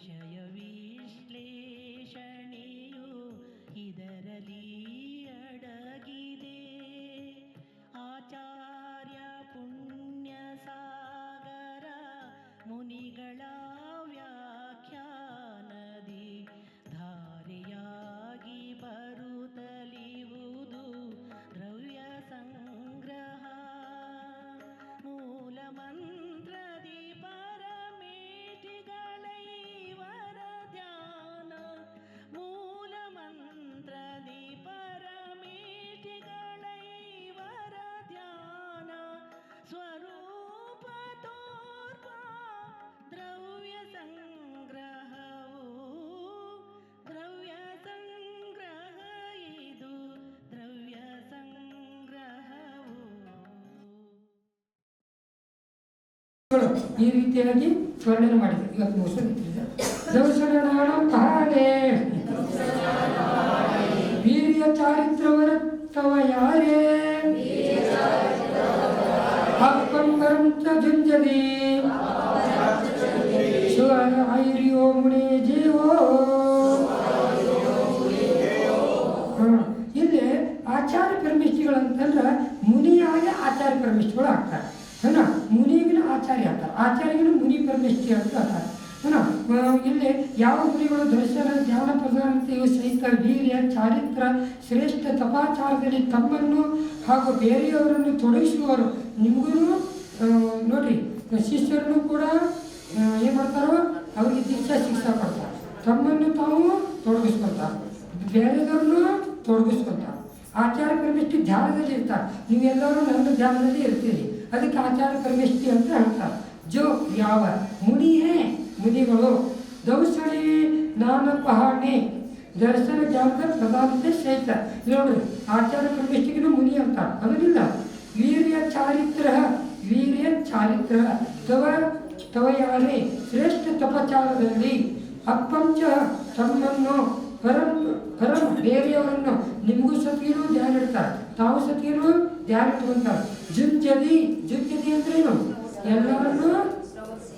Nation. ಈ ರೀತಿಯಾಗಿ ವರ್ಣನೆ ಮಾಡಿದೆ ಇವತ್ತು ಮುಗಿಸೋದಿಲ್ಲ ದೌಸರನಾಣ ಮಹಾನೇ ವೀರ್ಯ ಚಾರಿತ್ರವರ ತವ ಯಾರೇ? ಅಪ್ಪಂಬರಂ ಚ ಜುಂಜದಿ ಶಿವ ಐರಿಯೋ ಮುನಿ ಜೀವೋ. ಇಲ್ಲಿ ಆಚಾರ್ಯ ಪರಮೇಶ್ವರಿಗಳಂತಂದ್ರೆ ಮುನಿಯಾಗಿ ಆಚಾರ ಪರಮೇಶ್ವರಿಗಳು ಆಗ್ತಾರೆ ಏನ ಮುನಿಗಿನ ಆಚಾರ್ಯ ಆಗ್ತಾರೆ ಪರಮೇಶ್ವರಿ ಅಂತ ಇಲ್ಲಿ ಯಾವ ಗುರಿಗಳು ದರ್ಶನ ಧ್ಯಾನ ಪ್ರಧಾನತೆಯು ಸಹಿತ ವೀರ್ಯ, ಚಾರಿತ್ರ, ಶ್ರೇಷ್ಠ ತಪಾಚಾರದಲ್ಲಿ ತಮ್ಮನ್ನು ಹಾಗೂ ಬೇರೆಯವರನ್ನು ತೊಡಗಿಸುವವರು. ನಿಮಗೂ ನೋಡಿ ಶಿಷ್ಯರನ್ನು ಕೂಡ ಏನು ಮಾಡ್ತಾರೋ, ಅವ್ರಿಗೆ ದೀಕ್ಷಾ ಶಿಕ್ಷಾ ಕೊಡ್ತಾರೆ. ತಮ್ಮನ್ನು ತಾವು ತೊಡಗಿಸ್ಕೊಳ್ತಾರೆ. ಬೇರೆದವ್ರನ್ನು ತೊಡಗಿಸ್ಕೊಳ್ತಾರೆ. ಆಚಾರ ಪರಮೇಷ್ಠಿ ಧ್ಯಾನದಲ್ಲಿ ಇರ್ತಾರೆ. ನೀವೆಲ್ಲರೂ ನನ್ನ ಧ್ಯಾನದಲ್ಲಿ ಇರ್ತೀರಿ. ಅದಕ್ಕೆ ಆಚಾರ ಪ್ರಮಿಷ್ಠಿ ಅಂತ ಹೇಳ್ತಾರೆ. ಜೋ ಯಾವ ಮುನಿಯೇ ಮುನಿಗಳು ದೌಸಳಿ ನಾನ ಪಹಾಣಿ ದರ್ಶನ ಜ್ಞಾನದ ಪ್ರಧಾನತೆ ಸಹಿತ ಇಲ್ಲಿ ನೋಡ್ರಿ ಆಚಾರ ಪರಮೇಷ್ಠಿಗಿನ ಮುನಿ ಅಂತಾರೆ ಅದನ್ನಿಲ್ಲ ವೀರ್ಯ ಚಾರಿತ್ರ ವೀರ್ಯ ಚಾರಿತ್ರ ತವ ತವ ಯಾರೇ ಶ್ರೇಷ್ಠ ತಪಚಾರದಲ್ಲಿ ಅಪ್ಪಂಚ ತಮ್ಮನ್ನು ಪರಂ ಪರಂ ಬೇರೆಯವರನ್ನು ನಿಮಗೂ ಸತಿಯರು ಧ್ಯಾನ ಇಡ್ತಾರೆ ತಾವು ಸತಿಯರು ಧ್ಯಾನ ಇಟ್ಕೊಂತಾರೆ ಜುಂಜದಿ ಜುಂಜದಿ ಅಂದ್ರೆ ಏನು ಎಲ್ಲರನ್ನು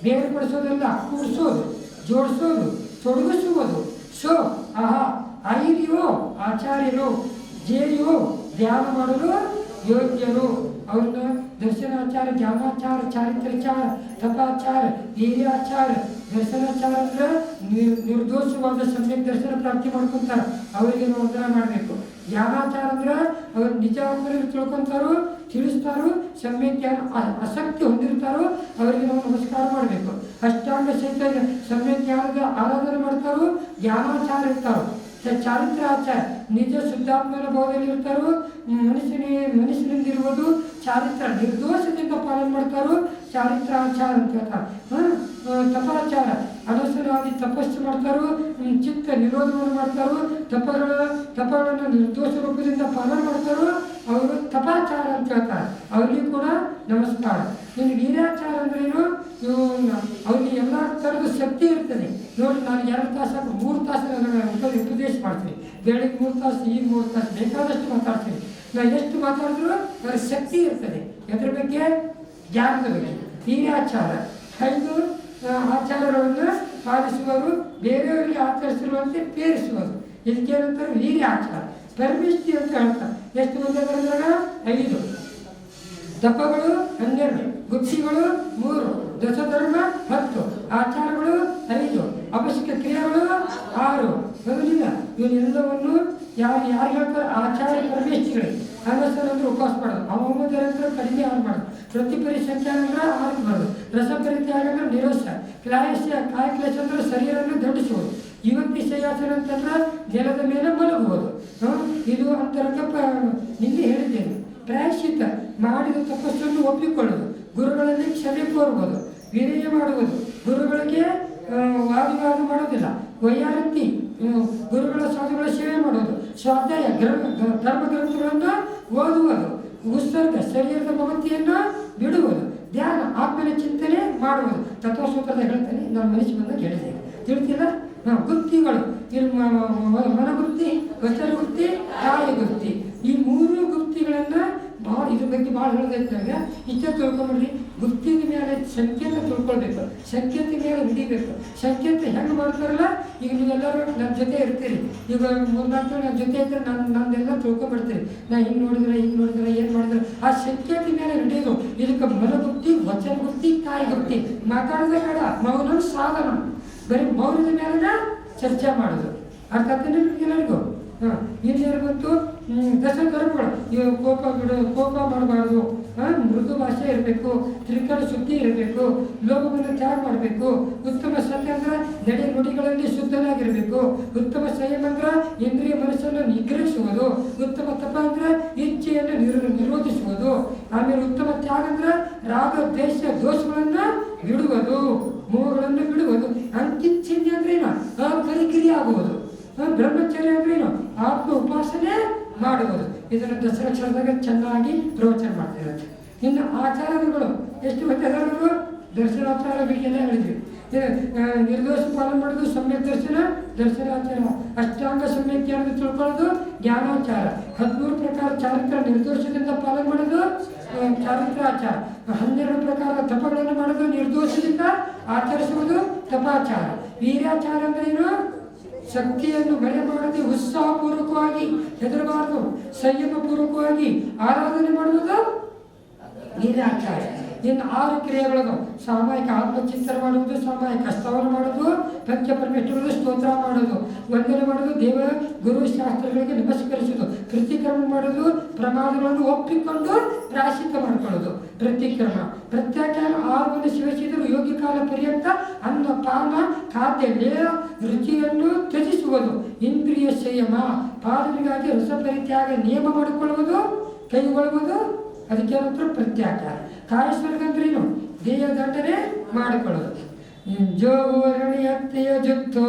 ಬೇರ್ಪಡಿಸೋದಲ್ಲ ಕೂಡಿಸೋದು ಜೋಡಿಸೋದು, ತೊಡಗಿಸುವುದು. ಸೊ, ಆಹಾ, ಐರಿಯೋ ಆಚಾರ್ಯರು ಜೇರಿಯೋ, ಧ್ಯಾನ ಮಾಡಲು ಯೋಗ್ಯರು ಅವ್ರನ್ನ ದರ್ಶನಾಚಾರ ಜ್ಞಾನಾಚಾರ ಚಾರಿತ್ರಾಚಾರ, ತಪಾಚಾರ, ವೀರ್ಯಾಚಾರ, ದರ್ಶನಾಚಾರ ಅಂದ್ರೆ ನಿರ್ದೋಷವಾದ ಸಮ್ಯಕ್ ದರ್ಶನ ಪ್ರಾಪ್ತಿ ಮಾಡ್ಕೊಂತಾರೆ. ಅವರಿಗೆ ವಂದನ ಮಾಡಬೇಕು. ಜ್ಞಾನಾಚಾರ ಅಂದ್ರೆ ಅವ್ರು ನಿಜ ಅಂದ್ರೆ ತಿಳ್ಕೊಂತಾರೋ, ತಿಳಿಸ್ತಾರೋ ಸಮ್ಯಕ್ ಆಸಕ್ತಿ ಹೊಂದಿರ್ತಾರೋ, ಅವರಿಗೆ ನಾವು ನಮಸ್ಕಾರ ಮಾಡಬೇಕು. ಅಷ್ಟಾಂಗ ಸಹಿತ ಸಮ್ಯಕ್ ಆರಾಧನೆ ಮಾಡ್ತಾರೋ ಜ್ಞಾನಾಚಾರ ಇರ್ತಾರೋ. ಚಾರಿತ್ರಾಚಾರ ನಿಜ ಶುದ್ಧಾತ್ಮನ ಬೋಧನೆ ಇರ್ತಾರೋ ಮನುಷ್ಯನೇ ಮನುಷ್ಯನಿಂದ ಇರ್ಬೋದು ಚಾರಿತ್ರ, ನಿರ್ದೋಷದಿಂದ ಪಾಲನೆ ಮಾಡ್ತಾರೋ ಚಾರಿತ್ರ ಆಚಾರ ಅಂತ ಹೇಳ್ತಾರೆ. ತಪಾಚಾರ ಅನಸರಾದಿ ತಪಸ್ಸು ಮಾಡ್ತಾರೋ ಚಿತ್ತ ನಿರೋಧವನ್ನು ಮಾಡ್ತಾರೋ, ತಪಗಳ, ತಪಗಳನ್ನು ನಿರ್ದೋಷ ರೂಪದಿಂದ ಪಾಲನೆ ಮಾಡ್ತಾರೋ, ಅವರು ತಪಾಚಾರ ಅಂತ ಹೇಳ್ತಾರೆ. ಅವ್ರಿಗೆ ಕೂಡ ನಮಸ್ಕಾರ. ಇನ್ನು ವೀರಾಚಾರ ಅಂದ್ರೆ ಅವ್ರಿಗೆ ಎಲ್ಲ ಥರದ ಶಕ್ತಿ ಇರ್ತದೆ. ನೋಡಿ, ನಾನು ಎರಡು ತಾಸು, ಮೂರು ತಾಸು ನಾನು ಉಪ- ಉಪದೇಶ ಮಾಡ್ತೀನಿ. ಬೆಳಿಗ್ಗೆ ಮೂರು ತಾಸು, ಈಗ ಮೂರು ತಾಸು, ಬೇಕಾದಷ್ಟು ಮಾತಾಡ್ತೀನಿ. ನಾನು ಎಷ್ಟು ಮಾತಾಡಿದ್ರು ಅದರ ಶಕ್ತಿ ಇರ್ತದೆ. ಎದ್ರ ಬಗ್ಗೆ? ಜ್ಞಾನದ ಬಗ್ಗೆ. ವೀರಾಚಾರ ಐದು ಆ, ಪಾಲಿಸುವವರು ಬೇರೆಯವರಿಗೆ ಆಚರಿಸಿರುವಂತೆ ಪೇರಿಸುವರು. ಇದಕ್ಕೇನಂತಾರೆ ವೀರ್ಯಾಚಾರ ಪರಮಿಷ್ಠಿ ಅಂತ ಹೇಳ್ತಾರೆ. ಎಷ್ಟು ಮಂದಿ ಅದರಾಗ ಐದು. ದಪ್ಪಗಳು ಹನ್ನೆರಡು. ಗುಪ್ತಿಗಳು ಮೂರು. ದಶಧರ್ಮ ಹತ್ತು. ಆಚಾರಗಳು ಐದು. ಅವಶ್ಯಕ ಕ್ರಿಯೆಗಳು ಆರು. ಬರುವುದಿಲ್ಲ. ಇವನ್ನೆಲ್ಲವನ್ನು ಯಾರು ಯಾರು ಹೇಳ್ತಾರೆ? ಆಚಾರ ಪರಮೇಶ್ವರಿ ಅನಸರ ಅಂದ್ರೆ ಉಪವಾಸ ಮಾಡೋದು. ಅವಮದರಂದ್ರೆ ಕಡಿಮೆ ಆರು ಮಾಡೋದು ಪ್ರತಿಪರಿ ಸಂಖ್ಯಾನ ಅಂದ್ರೆ ಆರು ಮಾಡೋದು ರಸಪರಿತ್ಯಾಗ ಆಗಂದ್ರೆ ನಿರೋಧ. ಕ್ಲಾಯಶ ಕಾಯಕ್ಲೇಶ ಅಂದ್ರೆ ಶರೀರವನ್ನು ದಂಡಿಸುವುದು ಯುವತಿ ಶಯಾಸನ ಅಂತಂದ್ರೆ ಜಲದ ಮೇಲೆ ಮಲಗುವುದು? ಇದು ಅಂತರಂಗ ನಿನ್ನೆ ಹೇಳಿದ್ದೇನೆ. ಪ್ರಾಯಶ್ಚಿತ ಮಾಡಿದ ತಪಸ್ಸನ್ನು ಒಪ್ಪಿಕೊಳ್ಳೋದು ಗುರುಗಳಲ್ಲಿ ಕ್ಷಮೆ ಕೋರುವುದು. ವಿನಯ ಮಾಡುವುದು. ಗುರುಗಳಿಗೆ ವಾದವಾದ ಮಾಡೋದಿಲ್ಲ ವೈಯಾರತಿ ಗುರುಗಳ ಸಾಧುಗಳ ಸೇವೆ ಮಾಡೋದು ಸ್ವಾಧ್ಯಾಯ ಧರ್ಮ ಗ್ರಂಥಗಳನ್ನು ಓದುವುದು. ಉತ್ಸರ್ಗ ಶರೀರದ ಮಹತಿಯನ್ನು ಬಿಡುವುದು. ಧ್ಯಾನ ಆತ್ಮನ ಚಿಂತನೆ ಮಾಡುವುದು. ತತ್ವಸೂತ್ರದ ಹೇಳ್ತೇನೆ, ನಾನು ಮನಸ್ಸು ಬಂದಾಗ ಹೇಳಿದೆ. ತಿಳಿತಿಲ್ಲ? ಹಾಂ ಗುತ್ತಿಗಳು. ಇಲ್ಲಿ ಮನಗುತ್ತಿ ಗುತ್ತಿ ವಚನ ಗುಪ್ತಿ ಕಾಯ ಗುಪ್ತಿ ಈ ಮೂರು ಗುತ್ತಿಗಳನ್ನು ಭಾಳ ಇದ್ರ ಬಗ್ಗೆ ಭಾಳ ಹೇಳೋದಾಗ ಇಚ್ಛೆ ತಿಳ್ಕೊಂಬಿಡ್ರಿ ಗುತ್ತಿನ ಮೇಲೆ ಸಂಕೇತ ತಿಳ್ಕೊಳ್ಬೇಕು. ಸಂಕೇತ ಮೇಲೆ ಹಿಡಿಬೇಕು. ಸಂಕೇತ ಹೆಂಗೆ ಮಾಡ್ತಾರಲ್ಲ? ಈಗ ನೀವೆಲ್ಲರೂ ನನ್ನ ಜೊತೆ ಇರ್ತೀರಿ. ಈಗ ಮೂರ್ನಾಲ್ಕು ನನ್ನ ಜೊತೆ ಇದ್ದರೆ ನಾನು ನಂದೆಲ್ಲ ತಿಳ್ಕೊಂಬಿಡ್ತೀರಿ ನಾ ಹಿಂಗೆ ನೋಡಿದ್ರೆ ಹಿಂಗೆ ನೋಡಿದ್ರೆ ಏನು ಆ ಶಕ್ತಿಯಾಗಿ ಮೇಲೆ ಹಿಡಿಯೋದು ಇದಕ್ಕೆ ಮನಗುತ್ತಿ ವಚನ ಗುತ್ತಿ ಕಾಯಿ ಗುತ್ತಿ ಮಾತಾಡೋದೇ ಬೇಡ. ಮೌನ ಸಾಧನ ಬರೀ ಮೌನದ ಮೇಲೆ ಚರ್ಚೆ ಮಾಡೋದು. ಅರ್ಥ ಎಲ್ಲರಿಗೂ? ಹಾಂ ಇಲ್ಲಿ ಬಂತು ದಶ ಧರ್ಮಗಳು ಇವಾಗ ಕೋಪ ಬಿಡು, ಕೋಪ ಮಾಡಬಾರ್ದು. ಹಾಂ, ಮೃದು ಭಾಷೆ ಇರಬೇಕು ತ್ರಿಕರ ಶುದ್ಧಿ ಇರಬೇಕು, ಲೋಕವನ್ನು ತ್ಯಾಗ ಮಾಡಬೇಕು. ಉತ್ತಮ ಸತ್ಯ ಅಂದ್ರೆ ನಡೆ ನುಡಿಗಳಲ್ಲಿ ಶುದ್ಧನಾಗಿರಬೇಕು. ಉತ್ತಮ ಸಂಯಮ ಅಂದ್ರೆ ಇಂದ್ರಿಯ ಮನಸ್ಸನ್ನು ನಿಗ್ರಹಿಸುವುದು. ಉತ್ತಮ ತಪ ಅಂದ್ರೆ ಇಚ್ಛೆಯನ್ನು ನಿರ್ ಆಮೇಲೆ ಉತ್ತಮ ತ್ಯಾಗ ಅಂದ್ರೆ ರಾಗ ದ್ವೇಷ ದೋಷಗಳನ್ನ ಬಿಡುವುದು, ಮೋಹಗಳನ್ನು ಬಿಡುವುದು. ಅಂಕಿಚ್ಛನ್ಯ ಅಂದ್ರೆ ಏನು? ಆಗುವುದು. ಬ್ರಹ್ಮಚರ್ಯ ಅಂದ್ರೆ ಏನು? ಆತ್ಮ ಉಪಾಸನೆ ಮಾಡುವುದು. ಇದನ್ನು ದಸರಕ್ಷರದಾಗ ಚೆನ್ನಾಗಿ ಪ್ರವಚನ ಮಾಡ್ತಿರುತ್ತೆ ಇನ್ನು ಆಚಾರಗಳು. ಎಷ್ಟು ಮತ್ತೆ ಅದಾರವರು ದರ್ಶನಾಚಾರ ಬೇಕೆಲ್ಲ ಹೇಳಿದ್ವಿ. ನಿರ್ದೋಷ ಪಾಲನೆ ಮಾಡೋದು ಸಮ್ಯಕ್ ದರ್ಶನ, ದರ್ಶನಾಚಾರ. ಅಷ್ಟಾಂಗ ಸಮ್ಯಕ್ ಜ್ಞಾನ ತಿಳ್ಕೊಳ್ಳೋದು ಜ್ಞಾನಾಚಾರ. ಹದಿಮೂರು ಪ್ರಕಾರ ಚಾರಿತ್ರ ನಿರ್ದೋಷದಿಂದ ಪಾಲನೆ ಮಾಡೋದು ಚಾರಿತ್ರಾಚಾರ ಹನ್ನೆರಡು ಪ್ರಕಾರ ತಪಗಳನ್ನು ಮಾಡೋದು ನಿರ್ದೋಷದಿಂದ ಆಚರಿಸುವುದು ತಪಾಚಾರ. ವೀರ್ಯಾಚಾರ ಅಂದ್ರೆ ಏನು? ಶಕ್ತಿಯನ್ನು ಮಳೆ ಮಾಡದೆ ಉತ್ಸಾಹಪೂರ್ವಕವಾಗಿ ಹೆದರಬಾರದು. ಸಂಯಮ ಪೂರ್ವಕವಾಗಿ ಆರಾಧನೆ ಮಾಡುವುದು ವೀರ್ಯಾಚಾರ. ಇನ್ನು ಆರು ಕ್ರಿಯೆಗಳನ್ನು ಸಾಮಾಯಿಕ ಆತ್ಮಚಿಂತನೆ ಮಾಡುವುದು ಸಾಮಾಯಿಕ ಸ್ತವನ ಪಂಚ ಪಂಚಪರಮೇಶ್ವರದ ಸ್ತೋತ್ರ ಮಾಡೋದು ವಂದನೆ ಮಾಡೋದು ದೇವ, ಗುರು, ಶಾಸ್ತ್ರಗಳಿಗೆ ನಮಸ್ಕರಿಸುವುದು. ಪ್ರತಿಕ್ರಮ ಮಾಡೋದು ಪ್ರಮಾಣಗಳನ್ನು ಒಪ್ಪಿಕೊಂಡು ಪ್ರಾಶಿತ ಮಾಡಿಕೊಳ್ಳೋದು ಪ್ರತಿಕ್ರಮ. ಪ್ರತ್ಯಾಖ್ಯಾನ ಆರುವನ್ನು ಶಿವಸಿದರು ಯೋಗಿ ಕಾಲ ಪರ್ಯಂತ ಅನ್ನ, ಪಾನ ಖಾದ್ಯ ಲೇಹ ರುಚಿಯನ್ನು ತ್ಯಜಿಸುವುದು. ಇಂದ್ರಿಯ ಸಂಯಮ. ರಸ ಪರಿತ್ಯಾಗ ನಿಯಮ ಮಾಡಿಕೊಳ್ಳುವುದು, ಕೈಗೊಳ್ಳುವುದು, ಅದಕ್ಕೆ ನಂತರ ಏನು ದೇಹ ದಂಡನೆ ಮಾಡಿಕೊಳ್ಳೋದು. ಜೋಗುವರಣಿ ಅತ್ತೆಯ ಜುತ್ತೋ.